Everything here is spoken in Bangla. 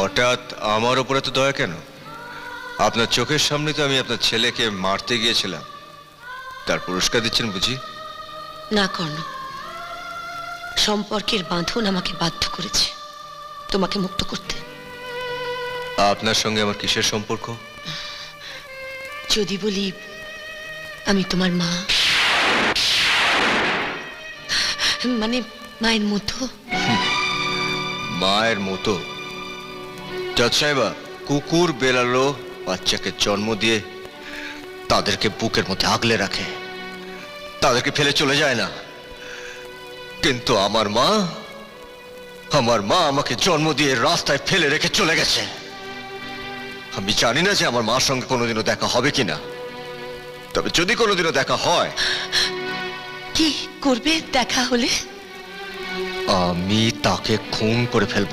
হঠাৎ আমার উপরে তো দয়া কেন? আপনার চোখের সামনে তো আমি আপনার ছেলেকে মারতে গিয়েছিলাম। তার পুরস্কার দিচ্ছেন বুঝি? না কর্ণ। সম্পর্কের বাঁধন আমাকে বাধ্য করেছে। তোমাকে মুক্ত করতে। আপনার সঙ্গে আমার কিসের সম্পর্ক? যদি বলি আমি তোমার মা। মানে মায়ের মতো। মায়ের মতো? জজ সাহেবা কুকুর বেলালো বাচ্চাকে জন্ম দিয়ে তাদেরকে বুকের মধ্যে আগলে রাখে। তাদেরকে ফেলে চলে যায় না। কিন্তু আমার মা আমার মা আমাকে জন্ম দিয়ে রাস্তায় ফেলে রেখে চলে গেছে। আমি জানি না যে আমার মার সঙ্গে কোনোদিনও দেখা হবে কিনা। তবে যদি কোনোদিনও দেখা হয় কি করবে দেখা হলে? আমি তাকে খুন করে ফেলব।